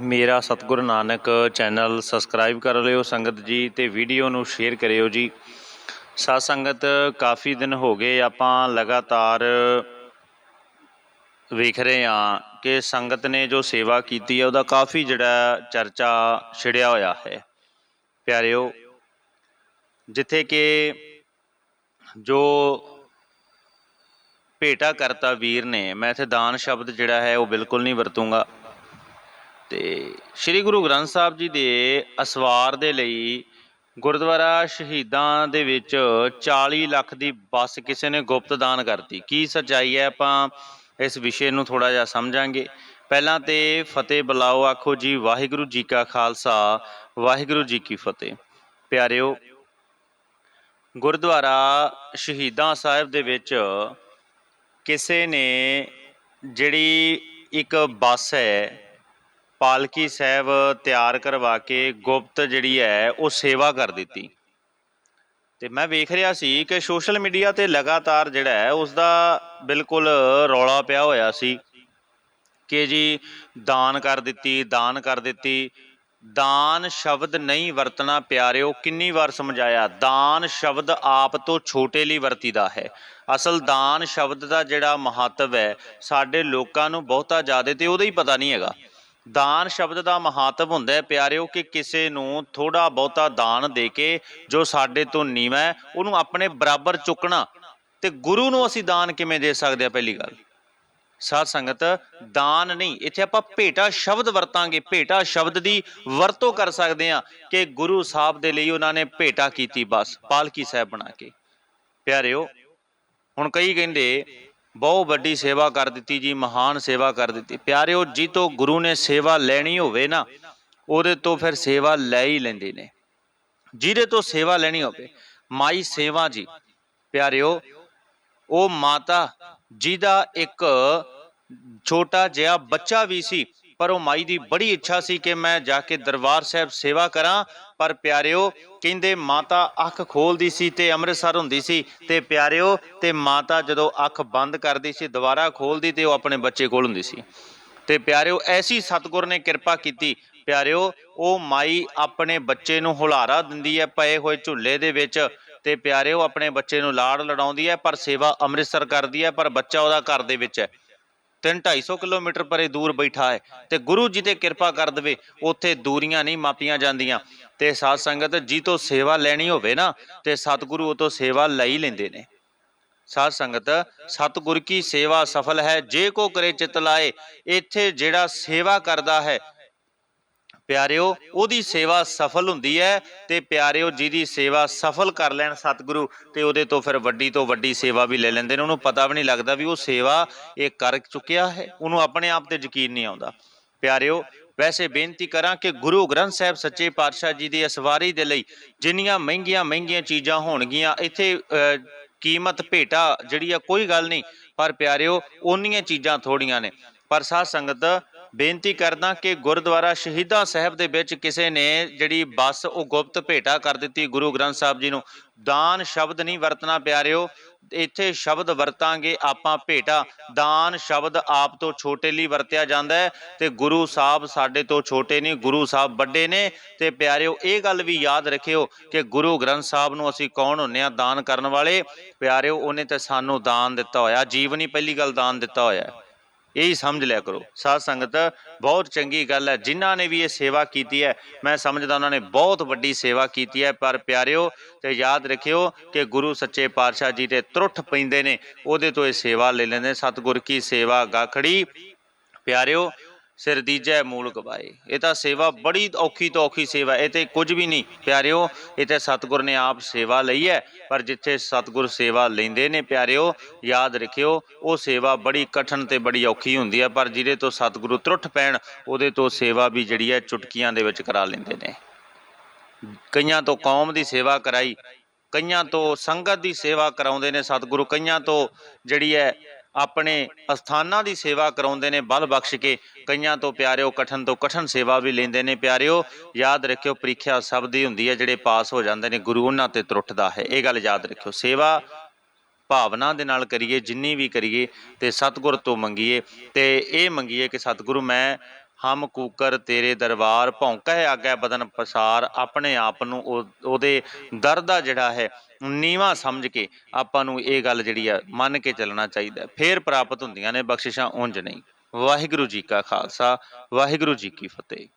ਮੇਰਾ ਸਤਿਗੁਰੂ Nanak channel subscribe ਕਰ ਲਿਓ, ਸੰਗਤ ਜੀ ਤੇ ਵੀਡੀਓ ਨੂੰ ਸ਼ੇਅਰ ਕਰਿਓ ਜੀ। ਸਾਧ ਸੰਗਤ, ਕਾਫੀ ਦਿਨ ਹੋ ਗਏ ਆਪਾਂ ਲਗਾਤਾਰ ਵੇਖ ਰਹੇ ਹਾਂ ਕਿ ਸੰਗਤ ਨੇ ਜੋ ਸੇਵਾ ਕੀਤੀ ਹੈ, ਉਹਦਾ ਕਾਫੀ ਜਿਹੜਾ ਚਰਚਾ ਛਿੜਿਆ ਹੋਇਆ ਹੈ। ਪਿਆਰਿਓ, ਜਿੱਥੇ ਕਿ ਜੋ ਭੇਟਾ ਕਰਤਾ ਵੀਰ ਨੇ, ਮੈਂ ਇੱਥੇ ਦਾਨ ਸ਼ਬਦ ਜਿਹੜਾ ਹੈ, ਉਹ ਬਿਲਕੁਲ ਨਹੀਂ ਵਰਤੂੰਗਾ। ਤੇ ਸ੍ਰੀ ਗੁਰੂ ਗ੍ਰੰਥ ਸਾਹਿਬ ਜੀ ਦੇ ਅਸਵਾਰ ਦੇ ਲਈ ਗੁਰਦੁਆਰਾ ਸ਼ਹੀਦਾਂ ਦੇ ਵਿੱਚ 40 ਲੱਖ ਦੀ ਬੱਸ ਕਿਸੇ ਨੇ ਗੁਪਤ ਦਾਨ ਕਰਤੀ। ਕੀ ਸੱਚਾਈ ਹੈ? ਆਪਾਂ ਇਸ ਵਿਸ਼ੇ ਨੂੰ ਥੋੜਾ ਜਿਹਾ ਸਮਝਾਂਗੇ। ਪਹਿਲਾਂ ਤੇ ਫਤਿਹ ਬੁਲਾਓ, ਆਖੋ ਜੀ, ਵਾਹਿਗੁਰੂ ਜੀ ਕਾ ਖਾਲਸਾ, ਵਾਹਿਗੁਰੂ ਜੀ ਕੀ ਫਤਿਹ। ਪਿਆਰਿਓ, ਗੁਰਦੁਆਰਾ ਸ਼ਹੀਦਾਂ ਸਾਹਿਬ ਦੇ ਵਿੱਚ ਕਿਸੇ ਨੇ ਜਿਹੜੀ ਇੱਕ ਬੱਸ ਹੈ ਪਾਲਕੀ ਸਾਹਿਬ ਤਿਆਰ ਕਰਵਾ ਕੇ ਗੁਪਤ ਜਿਹੜੀ ਹੈ ਉਹ ਸੇਵਾ ਕਰ ਦਿੱਤੀ। ਤੇ ਮੈਂ ਵੇਖ ਰਿਹਾ ਸੀ ਕਿ ਸੋਸ਼ਲ ਮੀਡੀਆ ਤੇ ਲਗਾਤਾਰ ਜਿਹੜਾ ਹੈ ਉਸ ਦਾ ਬਿਲਕੁਲ ਰੌਲਾ ਪਿਆ ਹੋਇਆ ਸੀ ਕਿ ਜੀ ਦਾਨ ਕਰ ਦਿੱਤੀ, ਦਾਨ ਕਰ ਦਿੱਤੀ। ਦਾਨ ਸ਼ਬਦ ਨਹੀਂ ਵਰਤਣਾ ਪਿਆਰਿਓ, ਕਿੰਨੀ ਵਾਰ ਸਮਝਾਇਆ? ਦਾਨ ਸ਼ਬਦ ਆਪ ਤੋਂ ਛੋਟੇ ਲਈ ਵਰਤੀਦਾ ਹੈ। ਅਸਲ ਦਾਨ ਸ਼ਬਦ ਦਾ ਜਿਹੜਾ ਮਹੱਤਵ ਹੈ, ਸਾਡੇ ਲੋਕਾਂ ਨੂੰ ਬਹੁਤਾ ਜ਼ਿਆਦਾ ਤੇ ਉਹਦਾ ਹੀ ਪਤਾ ਨਹੀਂ ਹੈਗਾ। ਦਾਨ ਸ਼ਬਦ ਦਾ ਮਹੱਤਵ ਹੁੰਦਾ ਹੈ। ਪਿਆਰਿਓ, ਕਿ ਕਿਸੇ ਨੂੰ ਥੋੜਾ ਬਹੁਤਾ ਦਾਨ ਦੇ ਕੇ ਜੋ ਸਾਡੇ ਤੋਂ ਨੀਵਾਂ ਉਹਨੂੰ ਆਪਣੇ ਬਰਾਬਰ ਚੁੱਕਣਾ। ਤੇ ਗੁਰੂ ਨੂੰ ਅਸੀਂ ਦਾਨ ਕਿਵੇਂ ਦੇ ਸਕਦੇ ਆ ਪਹਿਲੀ ਗੱਲ, ਸਾਧ ਸੰਗਤ, ਦਾਨ ਨਹੀਂ। ਇੱਥੇ ਆਪਾਂ ਭੇਟਾ ਸ਼ਬਦ ਵਰਤਾਂਗੇ। ਭੇਟਾ ਸ਼ਬਦ ਦੀ ਵਰਤੋਂ ਕਰ ਸਕਦੇ ਆ ਕਿ ਗੁਰੂ ਸਾਹਿਬ ਦੇ ਲਈ ਉਹਨਾਂ ਨੇ ਭੇਟਾ ਕੀਤੀ ਬਸ, ਪਾਲਕੀ ਸਾਹਿਬ ਬਣਾ ਕੇ। ਪਿਆਰਿਓ, ਹੁਣ ਕਈ ਕਹਿੰਦੇ ਬਹੁਤ ਵੱਡੀ ਸੇਵਾ ਕਰ ਦਿੱਤੀ ਜੀ, ਮਹਾਨ ਸੇਵਾ ਕਰ ਦਿੱਤੀ। ਪਿਆਰਿਓ ਜੀ ਤੋਂ ਗੁਰੂ ਨੇ ਸੇਵਾ ਲੈਣੀ ਹੋਵੇ ਨਾ, ਉਹਦੇ ਤੋਂ ਫਿਰ ਸੇਵਾ ਲੈ ਹੀ ਲੈਂਦੇ ਨੇ। ਜਿਹਦੇ ਤੋਂ ਸੇਵਾ ਲੈਣੀ ਹੋਵੇ, ਮਾਈ ਸੇਵਾ ਜੀ। ਪਿਆਰਿਓ, ਉਹ ਮਾਤਾ ਜਿਹਦਾ ਇੱਕ ਛੋਟਾ ਜਿਹਾ ਬੱਚਾ ਵੀ ਸੀ ਪਰ ਉਹ ਮਾਈ ਦੀ ਬੜੀ ਇੱਛਾ ਸੀ ਕਿ ਮੈਂ ਜਾ ਕੇ ਦਰਬਾਰ ਸਾਹਿਬ ਸੇਵਾ ਕਰਾਂ। ਪਰ ਪਿਆਰਿਓ, ਕਹਿੰਦੇ ਮਾਤਾ ਅੱਖ ਖੋਲਦੀ ਸੀ ਤੇ ਅੰਮ੍ਰਿਤਸਰ ਹੁੰਦੀ ਸੀ ਤੇ ਪਿਆਰਿਓ, ਤੇ ਮਾਤਾ ਜਦੋਂ ਅੱਖ ਬੰਦ ਕਰਦੀ ਸੀ, ਦੁਬਾਰਾ ਖੋਲਦੀ ਤੇ ਉਹ ਆਪਣੇ ਬੱਚੇ ਕੋਲ ਹੁੰਦੀ ਸੀ। ਤੇ ਪਿਆਰਿਓ, ਐਸੀ ਸਤਿਗੁਰ ਨੇ ਕਿਰਪਾ ਕੀਤੀ। ਪਿਆਰਿਓ, ਉਹ ਮਾਈ ਆਪਣੇ ਬੱਚੇ ਨੂੰ ਹੁਲਾਰਾ ਦਿੰਦੀ ਹੈ ਪਏ ਹੋਏ ਝੁੱਲੇ ਦੇ ਵਿੱਚ ਤੇ ਪਿਆਰਿਓ ਆਪਣੇ ਬੱਚੇ ਨੂੰ ਲਾੜ ਲੜਾਉਂਦੀ ਹੈ, ਪਰ ਸੇਵਾ ਅੰਮ੍ਰਿਤਸਰ ਕਰਦੀ ਹੈ, ਪਰ ਬੱਚਾ ਉਹਦਾ ਘਰ ਦੇ ਵਿੱਚ ਹੈ। ਤਿੰਨ 250 ਕਿਲੋਮੀਟਰ ਪਰੇ ਦੂਰ ਬੈਠਾ ਹੈ ਤੇ ਗੁਰੂ ਜੀ ਤੇ ਕਿਰਪਾ ਕਰ ਦੇਵੇ, ਉੱਥੇ ਦੂਰੀਆਂ ਨਹੀਂ ਮਾਪੀਆਂ ਜਾਂਦੀਆਂ। ਤੇ ਸਾਧ ਸੰਗਤ, ਜੀ ਤੋਂ ਸੇਵਾ ਲੈਣੀ ਹੋਵੇ ਨਾ, ਤੇ ਸਤਿਗੁਰੂ ਉਹ ਤੋਂ ਸੇਵਾ ਲਈ ਲੈਂਦੇ ਨੇ। ਸਾਧ ਸੰਗਤ, ਸਤਿਗੁਰ ਕੀ ਸੇਵਾ ਸਫਲ ਹੈ, ਜੇ ਕੋ ਕਰੇ ਚਿਤ ਲਾਏ, ਇੱਥੇ ਜਿਹੜਾ ਸੇਵਾ ਕਰਦਾ ਹੈ ਪਿਆਰਿਓ ਉਹਦੀ ਸੇਵਾ ਸਫਲ ਹੁੰਦੀ ਹੈ ਤੇ ਪਿਆਰਿਓ ਜਿਹਦੀ ਸੇਵਾ ਸਫਲ ਕਰ ਲੈਣ ਸਤਿਗੁਰੂ ਤੇ ਉਹਦੇ ਤੋਂ ਫਿਰ ਵੱਡੀ ਤੋਂ ਵੱਡੀ ਸੇਵਾ ਵੀ ਲੈ ਲੈਂਦੇ ਨੇ। ਉਹਨੂੰ ਪਤਾ ਵੀ ਨਹੀਂ ਲੱਗਦਾ ਵੀ ਉਹ ਸੇਵਾ ਇਹ ਕਰ ਚੁੱਕਿਆ ਹੈ। ਉਹਨੂੰ ਆਪਣੇ ਆਪ ਤੇ ਯਕੀਨ ਨਹੀਂ ਆਉਂਦਾ। ਪਿਆਰਿਓ ਵੈਸੇ ਬੇਨਤੀ ਕਰਾਂ ਕਿ ਗੁਰੂ ਗ੍ਰੰਥ ਸਾਹਿਬ ਸੱਚੇ ਪਾਤਸ਼ਾਹ ਜੀ ਦੀ ਅਸਵਾਰੀ ਦੇ ਲਈ ਜਿੰਨੀਆਂ ਮਹਿੰਗੀਆਂ ਮਹਿੰਗੀਆਂ ਚੀਜ਼ਾਂ ਹੋਣਗੀਆਂ ਇੱਥੇ ਅਹ, ਕੀਮਤ ਭੇਟਾ ਜਿਹੜੀ ਆ ਕੋਈ ਗੱਲ ਨਹੀਂ। ਪਰ ਪਿਆਰਿਓ ਉਹਨੀਆਂ ਚੀਜ਼ਾਂ ਥੋੜੀਆਂ ਨੇ। ਪਰ ਸਾਧ ਸੰਗਤ, ਬੇਨਤੀ ਕਰਦਾ ਕਿ ਗੁਰਦੁਆਰਾ ਸ਼ਹੀਦਾਂ ਸਾਹਿਬ ਦੇ ਵਿੱਚ ਕਿਸੇ ਨੇ ਜਿਹੜੀ ਬੱਸ ਉਹ ਗੁਪਤ ਭੇਟਾ ਕਰ ਦਿੱਤੀ ਗੁਰੂ ਗ੍ਰੰਥ ਸਾਹਿਬ ਜੀ ਨੂੰ। ਦਾਨ ਸ਼ਬਦ ਨਹੀਂ ਵਰਤਣਾ ਪਿਆਰਿਓ, ਇੱਥੇ ਸ਼ਬਦ ਵਰਤਾਂਗੇ ਆਪਾਂ ਭੇਟਾ। ਦਾਨ ਸ਼ਬਦ ਆਪ ਤੋਂ ਛੋਟੇ ਲਈ ਵਰਤਿਆ ਜਾਂਦਾ ਹੈ ਤੇ ਗੁਰੂ ਸਾਹਿਬ ਸਾਡੇ ਤੋਂ ਛੋਟੇ ਨਹੀਂ, ਗੁਰੂ ਸਾਹਿਬ ਵੱਡੇ ਨੇ। ਤੇ ਪਿਆਰਿਓ, ਇਹ ਗੱਲ ਵੀ ਯਾਦ ਰੱਖਿਓ ਕਿ ਗੁਰੂ ਗ੍ਰੰਥ ਸਾਹਿਬ ਨੂੰ ਅਸੀਂ ਕੌਣ ਹੁੰਨੇ ਆ? ਦਾਨ ਕਰਨ ਵਾਲੇ। ਪਿਆਰਿਓ, ਉਹਨੇ ਤੇ ਸਾਨੂੰ ਦਾਨ ਦਿੱਤਾ ਹੋਇਆ। ਜੀਵਨ ਹੀ ਪਹਿਲੀ ਗੱਲ ਦਾਨ ਦਿੱਤਾ ਹੋਇਆ ਇਹੀ ਸਮਝ ਲਿਆ ਕਰੋ। ਸਾਧ ਸੰਗਤ, ਬਹੁਤ ਚੰਗੀ ਗੱਲ ਹੈ। ਜਿਨ੍ਹਾਂ ਨੇ ਵੀ ਇਹ ਸੇਵਾ ਕੀਤੀ ਹੈ, ਮੈਂ ਸਮਝਦਾ ਉਹਨਾਂ ਨੇ ਬਹੁਤ ਵੱਡੀ ਸੇਵਾ ਕੀਤੀ ਹੈ। ਪਰ ਪਿਆਰਿਓ, ਤੇ ਯਾਦ ਰੱਖਿਓ ਕਿ ਗੁਰੂ ਸੱਚੇ ਪਾਤਸ਼ਾਹ ਜੀ ਤੇ ਤਰੁੱਠ ਪੈਂਦੇ ਨੇ, ਉਹਦੇ ਤੋਂ ਇਹ ਸੇਵਾ ਲੈ ਲੈਂਦੇ ਸਤਿਗੁਰ ਕੀ ਸੇਵਾ ਗਾਖੜੀ। ਪਿਆਰਿਓ ਸਿਰ ਦੀਜੈ ਮੂਲ ਗਵਾਏ ਇਹ ਤਾਂ ਸੇਵਾ ਬੜੀ ਔਖੀ ਤੋਂ ਔਖੀ ਸੇਵਾ ਇਹ ਤੇ ਕੁਝ ਵੀ ਨਹੀਂ, ਪਿਆਰਿਓ, ਇਹ ਤੇ ਸਤਿਗੁਰ ਨੇ ਆਪ ਸੇਵਾ ਲਈ ਹੈ। ਪਰ ਜਿੱਥੇ ਸਤਿਗੁਰ ਸੇਵਾ ਲੈਂਦੇ ਨੇ, ਪਿਆਰਿਓ, ਯਾਦ ਰੱਖਿਓ, ਉਹ ਸੇਵਾ ਬੜੀ ਕਠਨ ਤੇ ਬੜੀ ਔਖੀ ਹੁੰਦੀ ਹੈ। ਪਰ ਜਿਹਦੇ ਤੋਂ ਸਤਿਗੁਰੂ ਤਰੁੱਠ ਪੈਣ, ਉਹਦੇ ਤੋਂ ਸੇਵਾ ਵੀ ਜਿਹੜੀ ਹੈ ਚੁਟਕੀਆਂ ਦੇ ਵਿੱਚ ਕਰਾ ਲੈਂਦੇ ਨੇ। ਕਈਆਂ ਤੋਂ ਕੌਮ ਦੀ ਸੇਵਾ ਕਰਾਈ, ਕਈਆਂ ਤੋਂ ਸੰਗਤ ਦੀ ਸੇਵਾ ਕਰਾਉਂਦੇ ਨੇ ਸਤਿਗੁਰੂ, ਕਈਆਂ ਤੋਂ ਜਿਹੜੀ ਹੈ ਆਪਣੇ ਅਸਥਾਨਾਂ ਦੀ ਸੇਵਾ ਕਰਾਉਂਦੇ ਨੇ, ਬਲ ਬਖਸ਼ ਕੇ ਕਈਆਂ ਤੋਂ ਪਿਆਰਿਓ, ਕਠਨ ਤੋਂ ਕਠਨ ਸੇਵਾ ਵੀ ਲੈਂਦੇ ਨੇ ਪਿਆਰਿਓ। ਯਾਦ ਰੱਖਿਓ, ਪ੍ਰੀਖਿਆ ਸਭ ਦੀ ਹੁੰਦੀ ਹੈ, ਜਿਹੜੇ ਪਾਸ ਹੋ ਜਾਂਦੇ ਨੇ, ਗੁਰੂ ਉਹਨਾਂ ਤੇ ਤਰੁੱਟਦਾ ਹੈ। ਇਹ ਗੱਲ ਯਾਦ ਰੱਖਿਓ, ਸੇਵਾ ਭਾਵਨਾ ਦੇ ਨਾਲ ਕਰੀਏ, ਜਿੰਨੀ ਵੀ ਕਰੀਏ, ਤੇ ਸਤਿਗੁਰ ਤੋਂ ਮੰਗੀਏ। ਤੇ ਇਹ ਮੰਗੀਏ ਕਿ ਸਤਿਗੁਰੂ, ਮੈਂ ਹਮ ਕੂਕਰ ਤੇਰੇ ਦਰਬਾਰ ਭੌਂਕੈ ਆਗੇ ਬਦਨ ਪਸਾਰ, ਆਪਣੇ ਆਪ ਨੂੰ ਉਹ- ਉਹਦੇ ਦਰ ਦਾ ਜਿਹੜਾ ਹੈ, ਨੀਵਾ ਸਮਝ ਕੇ ਆਪਾਂ ਨੂੰ ਇਹ ਗੱਲ ਜਿਹੜੀ ਆ, ਮੰਨ ਕੇ ਚੱਲਣਾ ਚਾਹੀਦਾ। ਹੈ। ਫੇਰ ਪ੍ਰਾਪਤ ਹੁੰਦੀਆਂ ਨੇ ਬਖਸ਼ਿਸ਼ਾਂ, ਉਂਝ ਨਹੀਂ। ਵਾਹਿਗੁਰੂ ਜੀ ਕਾ ਖਾਲਸਾ, ਵਾਹਿਗੁਰੂ ਜੀ ਕੀ ਫਤਿਹ।